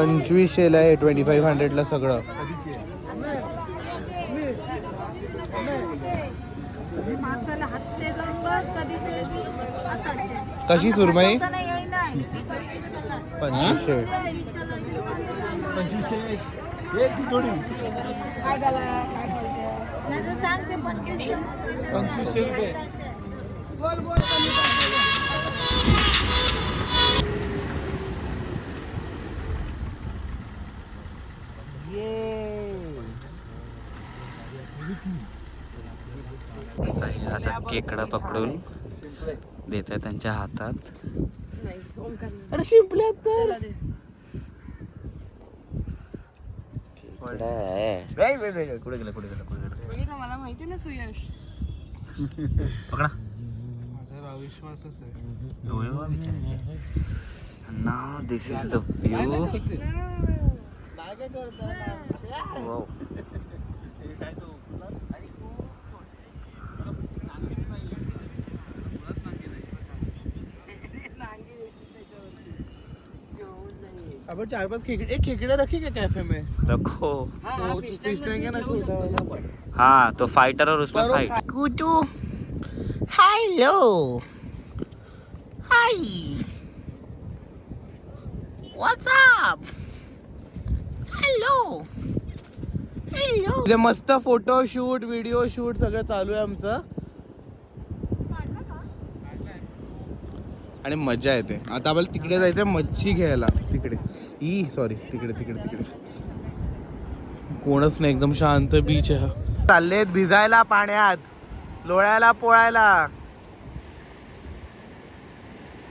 पंचवीसशेला आहे twenty five हंड्रेडला सगळं. कशी सुरमई? पंचवीसशे. पंचवीसशे वीसशेला घेऊन काय झाला काय बोलते नाही तर सांग ते पंचवीसशे पंचवीसशे रुपये. बोल बोल कमी करते. आता केकडा पकडून देत आहे त्यांच्या हातात. अरे शिंपल्या तर. कुठे गेलं कुठे गेलं कुठे गेलं? मला माहिती ना सुयश. पकडा. दिस इज द व्ह्यू आपण चार पाच खेकडे एक खेकडे रखे क्या कैफे में? रखो. तो फिश टैंक है ना छोटा वाला हाँ तो फाइटर और उसमें fight कुटू hello hi what's up hello hello मस्त फोटो शूट व्हिडिओ शूट सगळं चालू आहे आमचं. आणि मजा येते. आता आपल्याला तिकडे जायचं मच्छी घ्यायला. तिकडे. ई सॉरी तिकडे तिकडे तिकडे. कोणच नाही एकदम शांत बीच आहे चाललेत भिजायला पाण्यात. लोळायला पोळायला.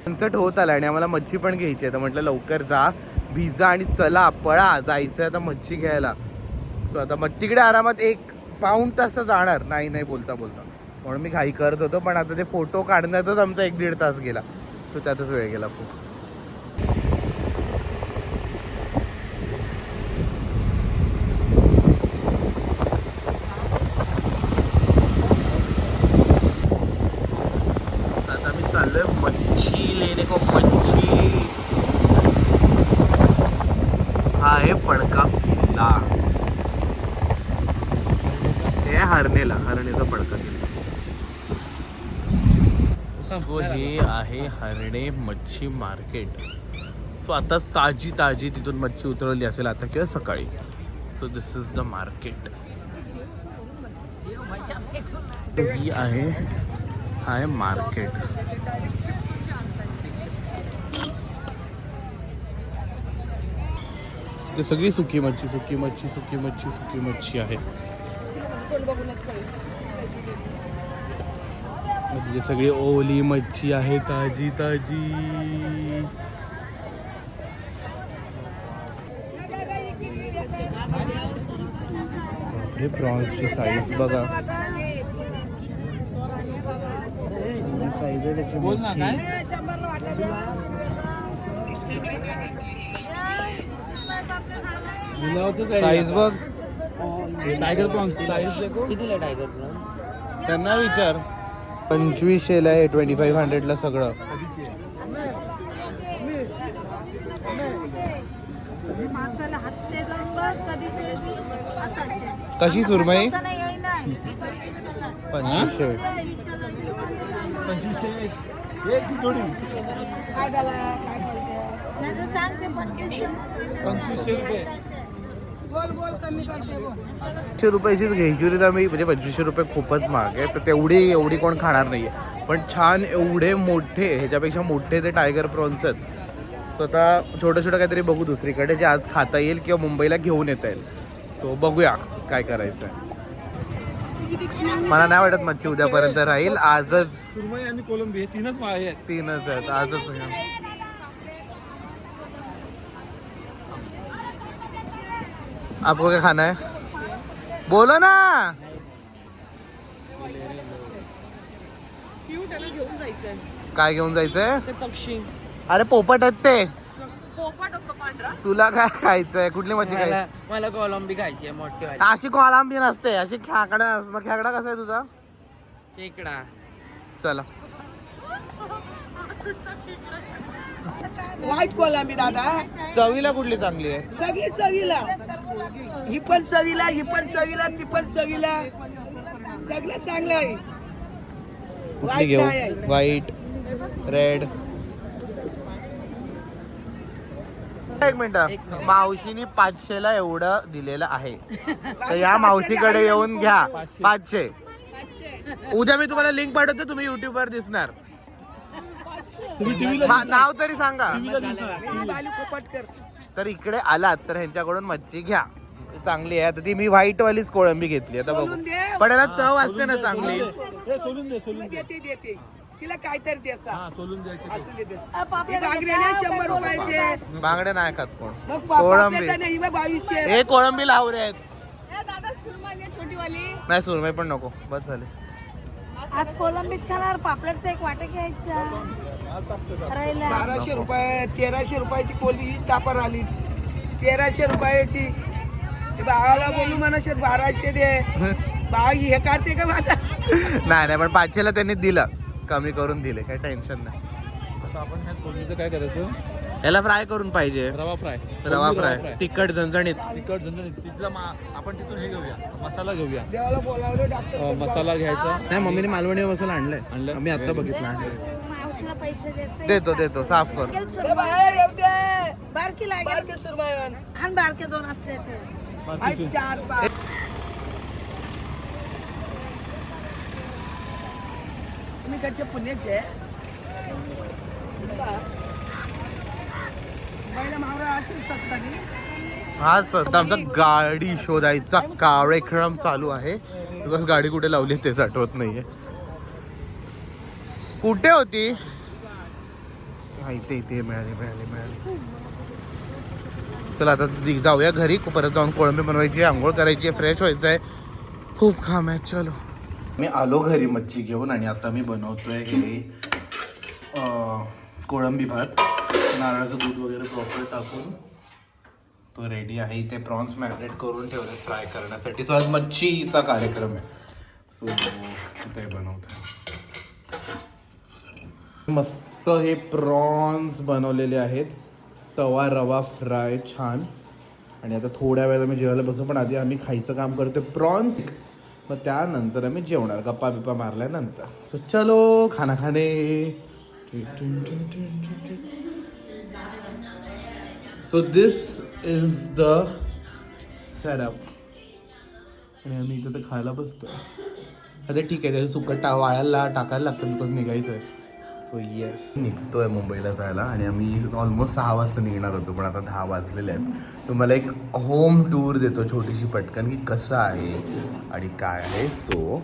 सनसेट होत आला आणि आम्हाला मच्छी पण घ्यायची आहे. तर म्हटलं लवकर जा. भिजा आणि चला पळा. जायचं आता मच्छी घ्यायला. सो आता मग तिकडे आरामात एक पाऊण तास तर जाणार. नाही नाही बोलता बोलता. म्हणून मी घाई करत होतो पण आता ते फोटो काढण्यातच आमचा एक दीड तास गेला. तो त्यातच वेळ गेला खूप. आता मी चाललोय मच्छी लेने को मच्छी. हा आहे किल्ला. हे हरणेला हरणेचा पडका किल्ला. हे आहे हरणे मच्छी मार्केट. सो आताच ताजी ताजी तिथून मच्छी उतरवली असेल आता किंवा सकाळी. So this is the market ही आहे हाय मार्केट ते सगळी सुकी मच्छी सुकी मच्छी सुकी मच्छी सुकी मच्छी आहे. म्हणजे सगळी ओली मच्छी आहे ताजी ताजी. हे प्रॉन्सची साईज बघा. साईज आहे त्याची बोल ना. काय? साईज बघ. टायगर प्रॉन्स साईज देखो कितीला टायगर त्यांना विचार. पंचवीसशेला आहे ट्वेंटी फाईव्ह हंड्रेडला सगळं कशी सुरमई? पंचवीसशे. पंचवीसशे पंचवीसशे रुपयाचीच घ्यायची होती तर मी म्हणजे पंचवीसशे रुपये खूपच महाग आहे तर तेवढी एवढी कोण खाणार नाही आहे पण छान एवढे मोठे ह्याच्यापेक्षा मोठे ते टायगर प्रॉन्स आहेत. सो आता छोटं छोटं काहीतरी बघू दुसरीकडे जे आज खाता येईल किंवा मुंबईला घेऊन येता येईल. सो बघूया काय करायचं आहे मला नाही वाटत मच्छी उद्यापर्यंत राहील. आजच सुरमई आणि कोलंबी हे तीनच तीनच आहेत. आजच आपको क्या खाना है? बोलो ना। क्यूट आहे ना घेऊन जायचंय. काय घेऊन जायचंय? ते पक्षी. अरे पोपट आहेत ते. पोपट असतो पांढरा. तुला काय खायचंय? कुठली मच्छी मला खायची? मला कोलंबी खायची आहे मोठी अशी कोळंबी नसते अशी खेकडा मग खेकडा कसा आहे तुझा? खेकडा. चला. व्हाईट कोलंबी दादा. चवीला कुठली चांगली आहे? सगळी चवीला. ही पण चवीला ही पण चवीला ती पण चवीला. सगळं चांगलं आहे. कुठली White घेऊ? नाही आहे. व्हाईट रेड एक मिनिट. मावशीनी पाचशेला एवढं दिलेलं आहे. तर या मावशीकडे येऊन घ्या. पाचशे. उद्या मी तुम्हाला लिंक पाठवतो तुम्ही युट्यूब वर दिसणार. नाव तरी सांगा. तर इकडे आलात तर ह्यांच्याकडून मच्छी घ्या. चांगली आहे. आता ती मी व्हाईट वालीच कोळंबी घेतली. आता बघू. पण याला चव असते ना चांगली. तिला काहीतरी नाही खात कोण. कोळंबी. हे कोळंबी लावरे आहेत. ए, दादा सुरमा घे छोटीवाली. नाही सुरमई पण नको. बस झाले. आज कोलंबीच खाणार पापलेटचा एक वाटा घ्यायचा. बाराशे रुपये तेराशे रुपयाची कोलबी ही टापर आली. तेराशे रुपयाची. भावाला बोलू म्हणा बाराशे दे. भाव हे काढते का माझा? नाही नाही पण पाचशेला त्यांनी दिलं. कमी करून दिले काही टेन्शन नाही. आता आपण ह्या कोलमीचं काय करायचं? याला फ्राय करून पाहिजे. रवा फ्राय रवा फ्राय तिखट झणझणीत. तिखट झणझणीत. तिथला मा आपण तिथून हे घेऊया. मसाला घेऊया. देवाला बोलावलं डॉक्टर अं, मसाला घ्यायचा. नाही मम्मीने मालवणी मसाला आणलाय. आणलाय? मी आता बघितलं आणलंय. मावशीला पैसे देते देतो देतो. साफ कर. बारकी लागेल. बारके सुरमयन. आणि बारके दोन असले ते आई चार पाच. तुम्ही कडचे पुण्याचे? आज फक्त आमचा गाडी शोधायचा कार्यक्रम चालू आहे. बस गाडी कुठे लावली तेच आठवत नाहीये. कुठे होती? इथे इथे मिळाली मिळाली मिळाली. चला आता जाऊया घरी. परत जाऊन कोळंबी बनवायची आंघोळ करायची फ्रेश व्हायचं आहे खूप काम आहे चलो. मी आलो घरी मच्छी घेऊन आणि आता मी बनवतोय हे कोळंबी भात. नारळाचं दूध वगैरे प्रॉपर टाकून तो रेडी आहे. इथे प्रॉन्स मॅरिनेट करून ठेवले फ्राय करण्यासाठी. सो आज मच्छीचा कार्यक्रम आहे. सो ते बनवतो मस्त हे प्रॉन्स बनवलेले आहेत. तवा रवा फ्राय छान. आणि आता थोड्या वेळेला मी जेवायला बसू पण आधी आम्ही खायचं काम करतो प्रॉन्स मग त्यानंतर आम्ही जेवणार गप्पा बिप्पा मारल्यानंतर. सो चलो खाना खाणे so this is the setup आणि आम्ही इथं तर खायला बसतो अरे ठीक आहे त्याचं सुकट टा वाळायला टाकायला लागतं बिकॉज निघायचं आहे सो येस निघतोय मुंबईला जायला आणि आम्ही ऑलमोस्ट सहा वाजता निघणार होतो पण आता दहा वाजलेले आहेत. तुम्हाला एक होम टूर देतो छोटीशी पटकन की कसं आहे आणि काय आहे. सो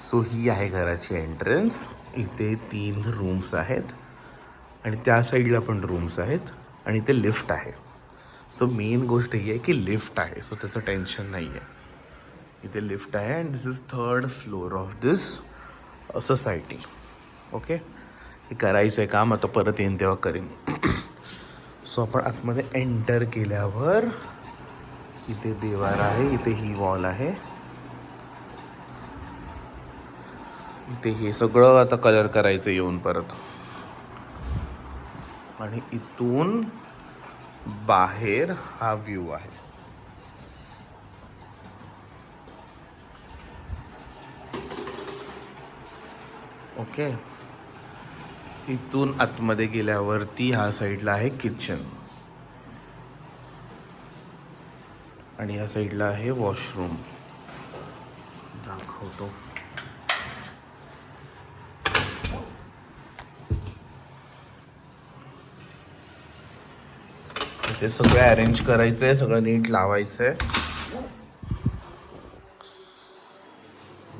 सो ही आहे घराची एंट्रन्स इथे तीन रूम्स आहेत. आणि त्या साईडला पण रूम्स आहेत आणि इथे लिफ्ट आहे. सो मेन गोष्ट ही आहे की लिफ्ट आहे. सो त्याचं टेन्शन नाही आहे इथे लिफ्ट आहे and this is third floor of this society okay हे करायचं आहे काम आता परत येईन तेव्हा करीन. सो आपण आतमध्ये एंटर केल्यावर इथे देवार आहे इथे ही वॉल आहे. इथे हे सगळं आता कलर करायचं येऊन परत. आणि इथून बाहेर हा व्ह्यू आहे. ओके इथून आतमध्ये गेल्यावरती ह्या साईडला आहे किचन आणि ह्या साईडला आहे वॉशरूम दाखवतो. ते सगळं अरेंज करायचं आहे सगळं नीट लावायचं आहे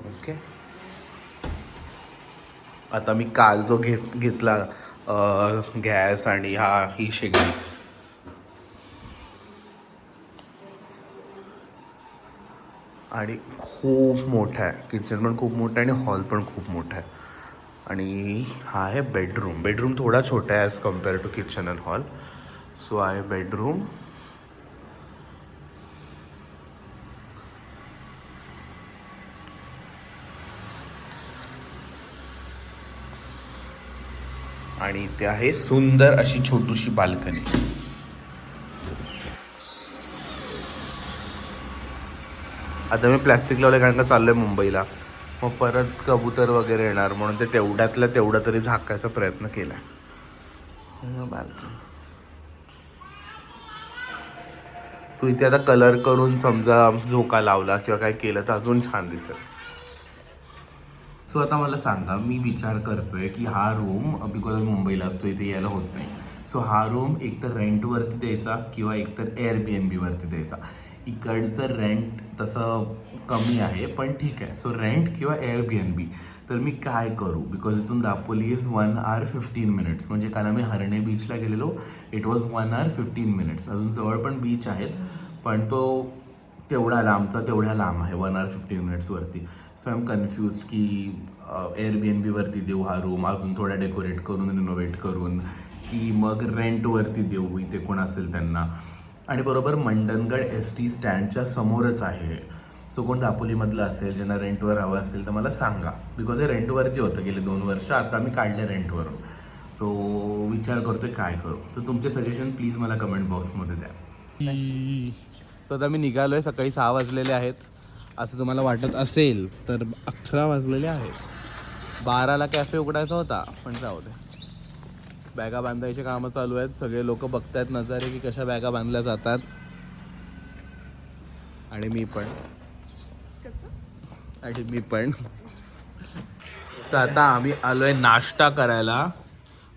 ओके आता मी काल जो घेत घेतला गॅस आणि हा ही शेगडी. आणि खूप मोठा आहे. किचन पण खूप मोठं आहे आणि हॉल पण खूप मोठा आहे. आणि हा आहे बेडरूम बेडरूम थोडा छोटा आहे as compare to kitchen and hall so आहे बेडरूम. आणि इथे आहे सुंदर अशी छोटीशी बाल्कनी. आता मी प्लॅस्टिक लावलं कारण का चाललोय मुंबईला. मग परत कबूतर वगैरे येणार म्हणून ते तेवढ्यातल्या तेवढा तरी झाकायचा प्रयत्न केला बाल्कनी. सो इथे आता कलर करून समजा झोका लावला किंवा काय केलं तर अजून छान दिसेल. सो आता मला सांगा मी विचार करतोय की हा रूम बिकॉज मुंबईला असतो इथे यायला होत नाही. सो हा रूम एकतर रेंटवरती द्यायचा किंवा एकतर एअर बी एन बीवरती द्यायचा. इकडचं रेंट तसं कमी आहे पण ठीक आहे. सो रेंट किंवा एअर बी एन बी तर मी काय करू? बिकॉज इथून Dapoli is one hour fifteen minutes म्हणजे काल आम्ही हरणे बीचला गेलेलो. It was one hour fifteen minutes अजून जवळ पण बीच आहेत. पण तो तेवढा लांबचा तेवढ्या लांब आहे वन आवर फिफ्टीन मिनिट्सवरती सो आय एम कन्फ्यूज की एअर बी एन बीवरती देऊ हा रूम अजून थोडा डेकोरेट करून रिनोव्हेट करून की मग रेंटवरती देऊ इथे कोण असेल त्यांना. आणि बरोबर मंडनगड एस टी स्टँडच्या समोरच आहे. सो कोण दापोलीमधलं असेल ज्यांना रेंटवर हवं असेल तर मला सांगा. बिकॉज हे रेंटवरती होतं गेले दोन वर्ष आता मी काढले रेंटवरून सो विचार करतोय काय करू? सो तुमचे सजेशन प्लीज मला कमेंट बॉक्समध्ये द्या. सो आता मी निघालो आहे सकाळी सहा वाजलेले आहेत. असं तुम्हाला वाटत असेल तर अकरा वाजलेले आहेत. बाराला कॅफे उघडायचा होता पण जाऊ दे. बॅगा बांधायचे कामं चालू आहेत. सगळे लोक बघतायत नजारे की कशा बॅगा बांधल्या जातात. आणि मी पण. आणि मी पण. तर आता आम्ही आलोय नाश्ता करायला.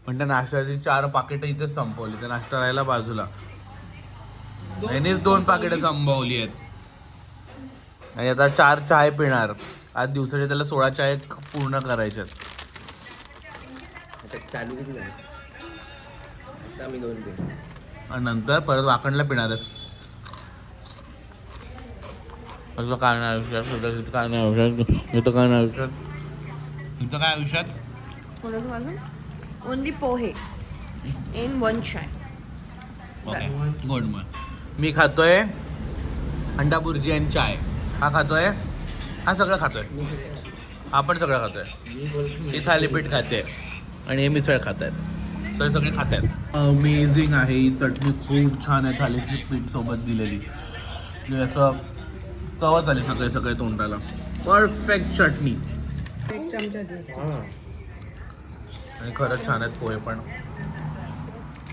पण त्या नाश्त्याची चार पाकिटं इथेच संपवली. त्या नाश्ता राहायला बाजूला. यांनीच दोन पाकिटं संपवली आहेत. आणि आता चार चाय पिणार. आज दिवसाचे त्याला सोळा चाय पूर्ण चालू किती झालं आणि नंतर परत वाकणला पिणार असं काय नाही आयुष्यात इथं काय नाही आयुष्यात इथं काय नाही आयुष्यात इथं काय आयुष्यात कोणाचं माझं only pohe in one chai okay good मग मी खातोय? अंडा बुर्जी आणि चाय. हा खातोय? हा सगळं खातोय. हा पण सगळं खातोय. ही थालीपीठ खाते. आणि हे मिसळ खात आहेत तर सगळे खात आहेत अमेझिंग आहे ही चटणी. खूप छान आहे थालीपीठ पीठ सोबत दिलेली. म्हणजे असं चवच आली सगळे सगळे तोंडाला. परफेक्ट चटणी. आणि खरंच छान आहेत पोहे पण.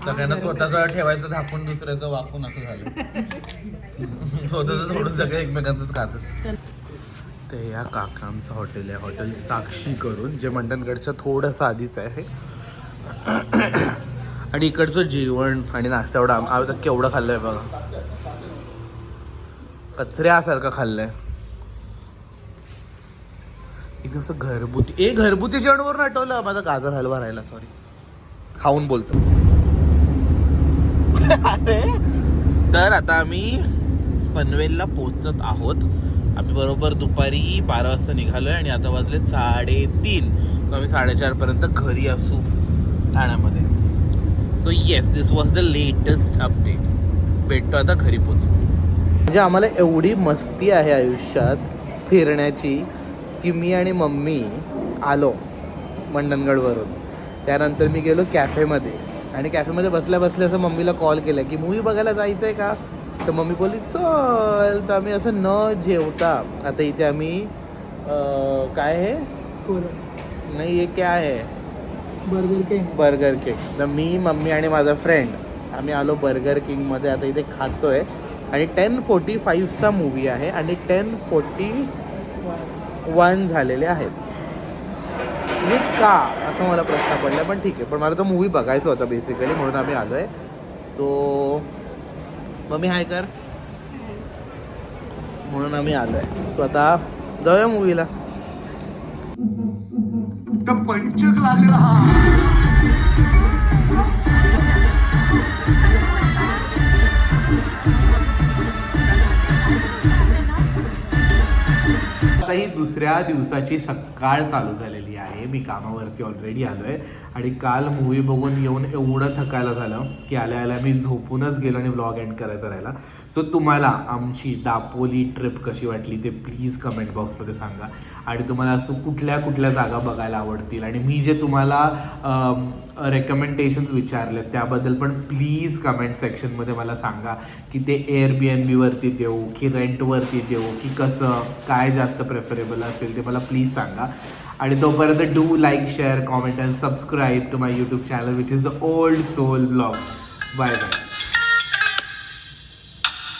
सगळ्यांना स्वतःच ठेवायचं झाकून दुसऱ्याचं वाकून असं झालं. स्वतःच सोडून सगळे एकमेकांचंच खातात. ते या काकांचं हॉटेल आहे. हॉटेल साक्षी करून जे मंडणगडच्या थोडंसं आधीच आहे. आणि इकडचं जेवण आणि नाश्ता एवढा आम- आम्ही केवढं खाल्लंय बघा. कचऱ्यासारखं खाल्लंय. एकदम असं घरगुती ए घरगुती जेवणवरून आठवलं माझा गाजर हलवा राहिला सॉरी खाऊन बोलतो. अरे तर आता आम्ही पनवेलला पोचत आहोत. आम्ही बरोबर दुपारी बारा वाजता निघालोय आणि आता वाजले साडेतीन. सो आम्ही साडेचार पर्यंत घरी असू ठाण्यामध्ये. So yes this was the latest update भेटतो आता घरी पोचू म्हणजे आम्हाला एवढी मस्ती आहे आयुष्यात फिरण्याची की मी आणि मम्मी आलो मंडणगडवरून. त्यानंतर मी गेलो कॅफेमध्ये. आणि कॅफेमध्ये बसल्या बसल्या असं मम्मीला कॉल केला की मूवी बघायला जायचं आहे का? तर मम्मी बोलली चल तर आम्ही असं न जेवता आता इथे आम्ही काय आहे? नाही हे क्या आहे? Burger King. Burger King. तर मी मम्मी आणि माझा फ्रेंड आम्ही आलो बर्गर किंगमध्ये. आता इथे खातोय. आणि टेन फोर्टी फाईव्हचा मूवी आहे आणि टेन फोर्टी वन झालेले आहेत. मी का? असं मला प्रश्न पडला पण ठीक आहे. पण मला तो मूवी बघायचा होता बेसिकली म्हणून आम्ही आलो आहे सो मम्मी हाय कर. म्हणून आम्ही आलो आहे सो आता जाऊया मूवीला आता ही दुसऱ्या दिवसाची सकाळ चालू झालेली आहे. मी कामावरती ऑलरेडी आलो आहे आणि काल मूवी बघून येऊन एवढं थकायला झालं की आल्या आल्या मी झोपूनच गेलो आणि व्लॉग एंड करायचा राहिला. सो तुम्हाला आमची दापोली ट्रिप कशी वाटली ते प्लीज कमेंट बॉक्समध्ये सांगा. आणि तुम्हाला असं कुठल्या कुठल्या जागा बघायला आवडतील? आणि मी जे तुम्हाला रेकमेंडेशन्स विचारले त्याबद्दल पण प्लीज कमेंट सेक्शनमध्ये मला सांगा की ते एअर बी एन बीवरती देऊ की रेंटवरती देऊ की कसं काय जास्त प्रेफरेबल असेल ते मला प्लीज सांगा. आणि तोपर्यंत do like share comment and subscribe to my YouTube channel which is the old soul vlog bye bye